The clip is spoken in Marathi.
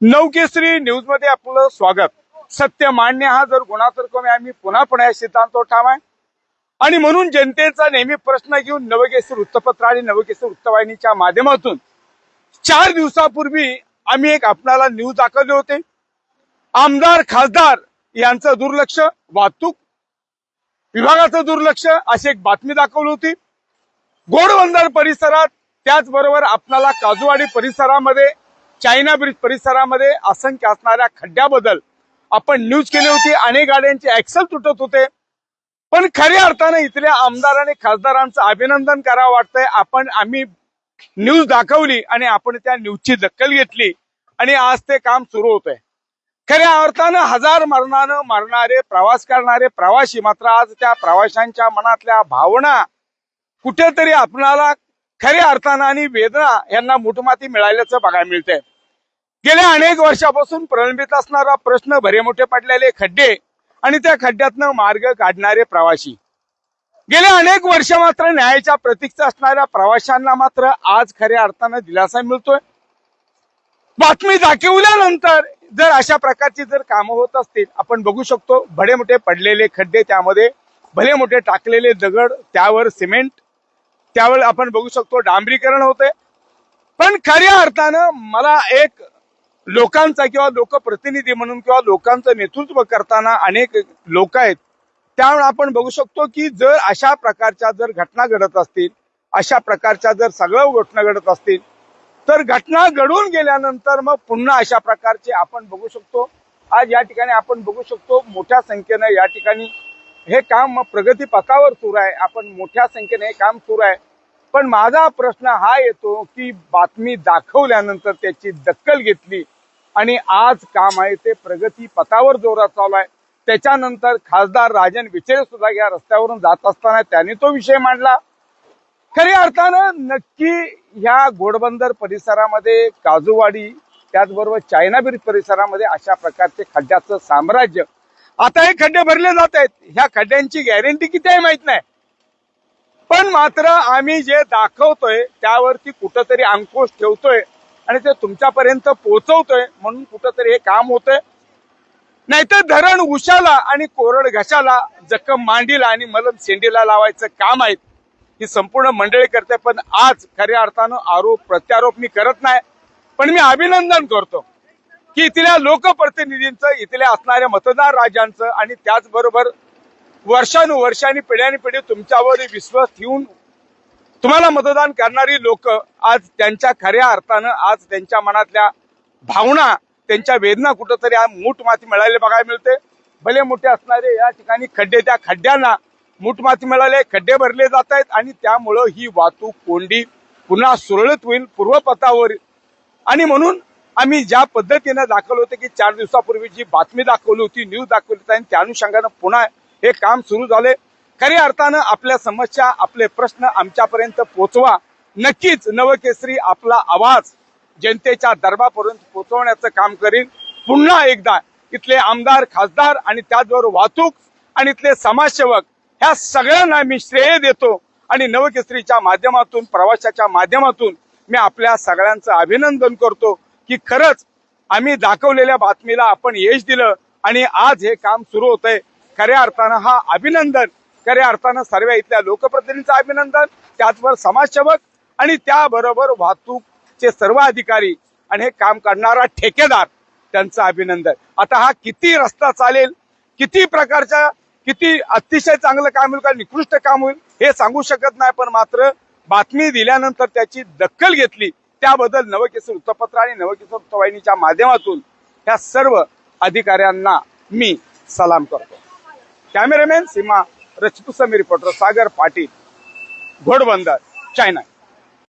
नवकेसरी न्यूजमध्ये आपलं स्वागत. सत्य मांडणे हा जर गुणातर कमी आम्ही पुन्हा पुन्हा या सिद्धांतो ठाम आहे आणि म्हणून जनतेचा नेहमी प्रश्न घेऊन नवकेसरी वृत्तपत्र आणि नवकेसरी वृत्तवाहिनीच्या माध्यमातून चार दिवसापूर्वी आम्ही एक आपणाला न्यूज दाखवले होते. आमदार खासदार यांचं दुर्लक्ष वाहतूक विभागाचं दुर्लक्ष अशी एक बातमी दाखवली होती. गोडबंदर परिसरात त्याचबरोबर आपणाला काजूवाडी परिसरामध्ये चायना ब्रिज परिसरामध्ये असंख्य असणाऱ्या खड्ड्याबद्दल आपण न्यूज केली होती. अनेक गाड्यांचे ऍक्सल तुटत होते. पण खऱ्या अर्थाने इथल्या आमदार आणि खासदारांचं अभिनंदन करावं वाटतंय. आपण आम्ही न्यूज दाखवली आणि आपण त्या न्यूजची दखल घेतली आणि आज ते काम सुरू होत आहे खऱ्या अर्थानं हजार मरणानं मरणारे प्रवास करणारे प्रवासी मात्र आज त्या प्रवाशांच्या मनातल्या भावना कुठेतरी आपणाला खऱ्या अर्थानं आणि वेदना यांना मुठमाती मिळाल्याचं बघायला मिळतंय. गेल्या अनेक वर्षापासून प्रलंबित असणारा प्रश्न भरे मोठे पडलेले खड्डे आणि त्या खड्ड्यातनं मार्ग काढणारे प्रवासी. गेल्या अनेक वर्ष मात्र न्यायाच्या प्रतीक्षा असणाऱ्या प्रवाशांना मात्र आज खऱ्या अर्थानं दिलासा मिळतोय. बातमी दाखवल्यानंतर जर अशा प्रकारची जर कामं होत असतील आपण बघू शकतो भडे मोठे पडलेले खड्डे त्यामध्ये भले मोठे टाकलेले दगड त्यावर सिमेंट त्यावर आपण बघू शकतो डांबरीकरण होते पण खऱ्या अर्थानं मला एक लोकांचा किंवा लोकप्रतिनिधी म्हणून किंवा लोकांचं नेतृत्व करताना अनेक लोक आहेत त्यामुळे आपण बघू शकतो की जर अशा प्रकारच्या जर घटना घडत असतील अशा प्रकारच्या जर सगळं घटना घडत असतील तर घटना घडून गेल्यानंतर मग पुन्हा अशा प्रकारचे आपण बघू शकतो. आज या ठिकाणी आपण बघू शकतो मोठ्या संख्येनं या ठिकाणी हे काम मग प्रगती पथावर सुरू आहे. आपण मोठ्या संख्येने हे काम सुरू आहे. पण माझा प्रश्न हा येतो की बातमी दाखवल्यानंतर त्याची दखल घेतली आणि आज काम आहे ते प्रगती पथावर जोरात चालू आहे. त्याच्यानंतर खासदार राजन विचारे सुद्धा या रस्त्यावरून जात असताना त्यांनी तो विषय मांडला. खऱ्या अर्थानं नक्की ह्या घोडबंदर परिसरामध्ये काजूवाडी त्याचबरोबर चायना ब्रिज परिसरामध्ये अशा प्रकारचे खड्ड्याचं साम्राज्य. आता हे खड्डे भरले जात आहेत. ह्या खड्ड्यांची गॅरंटी किती आहे माहीत नाही. पण मात्र आम्ही जे दाखवतोय त्यावरती कुठंतरी अंकुश ठेवतोय आणि ते तुमच्यापर्यंत पोहोचवतोय म्हणून कुठंतरी हे काम होतंय. नाहीतर धरण उशाला आणि कोरड घशाला जखम मांडीला आणि मलम शेंडीला लावायचं काम आहे. ही संपूर्ण मंडळी करते पण आज खऱ्या अर्थानं आरोप प्रत्यारोप मी करत नाही. पण मी अभिनंदन करतो की इथल्या लोकप्रतिनिधींचं इथल्या असणाऱ्या मतदार राजांचं आणि त्याचबरोबर वर्षानुवर्षांनी पिढ्यानी पिढी तुमच्यावर विश्वास ठेवून तुम्हाला मतदान करणारी लोक आज त्यांच्या खऱ्या अर्थानं आज त्यांच्या मनातल्या भावना त्यांच्या वेदना कुठंतरी आज मूठ माती मिळाले बघायला मिळते. भले मोठे असणारे या ठिकाणी खड्डे त्या खड्ड्यांना मूठ माती मिळाले खड्डे भरले जात आहेत आणि त्यामुळं ही वाहतूक कोंडी पुन्हा सुरळीत होईल पूर्वपथावर. आणि म्हणून आम्ही ज्या पद्धतीनं दाखवलं होतं की चार दिवसापूर्वी जी बातमी दाखवली होती न्यूज दाखवली होती आणि त्या अनुषंगानं पुन्हा हे काम सुरू झाले. खऱ्या अर्थानं आपल्या समस्या आपले प्रश्न आमच्यापर्यंत पोहोचवा नक्कीच नवकेसरी आपला आवाज जनतेच्या दरबापर्यंत पोहोचवण्याचं काम करील पुन्हा एकदा इथले आमदार खासदार आणि त्याचबरोबर वाहतूक आणि इथले समाजसेवक ह्या सगळ्यांना मी श्रेय देतो आणि नवकेसरीच्या माध्यमातून प्रवाशाच्या माध्यमातून मी आपल्या सगळ्यांचं अभिनंदन करतो की खरंच आम्ही दाखवलेल्या बातमीला आपण यश दिलं आणि आज हे काम सुरू होत आहे खऱ्या अर्थानं हा अभिनंदन खऱ्या अर्थानं सर्व इथल्या लोकप्रतिनिधींचं अभिनंदन त्याचबरोबर समाजसेवक आणि त्याबरोबर वाहतूकचे सर्व अधिकारी आणि हे काम करणारा ठेकेदार त्यांचं अभिनंदन. आता हा किती रस्ता चालेल किती प्रकारच्या किती अतिशय चांगलं काम होईल का निकृष्ट काम होईल हे सांगू शकत नाही पण मात्र बातमी दिल्यानंतर त्याची दखल घेतली. त्याबद्दल नवकेसर वृत्तपत्र आणि नवकेसर वृत्तवाहिनीच्या माध्यमातून ह्या सर्व अधिकाऱ्यांना मी सलाम करतो. कॅमेरामॅन सीमा रचितू समी रिपोर्टर सागर पाटील घोडबंदर चायना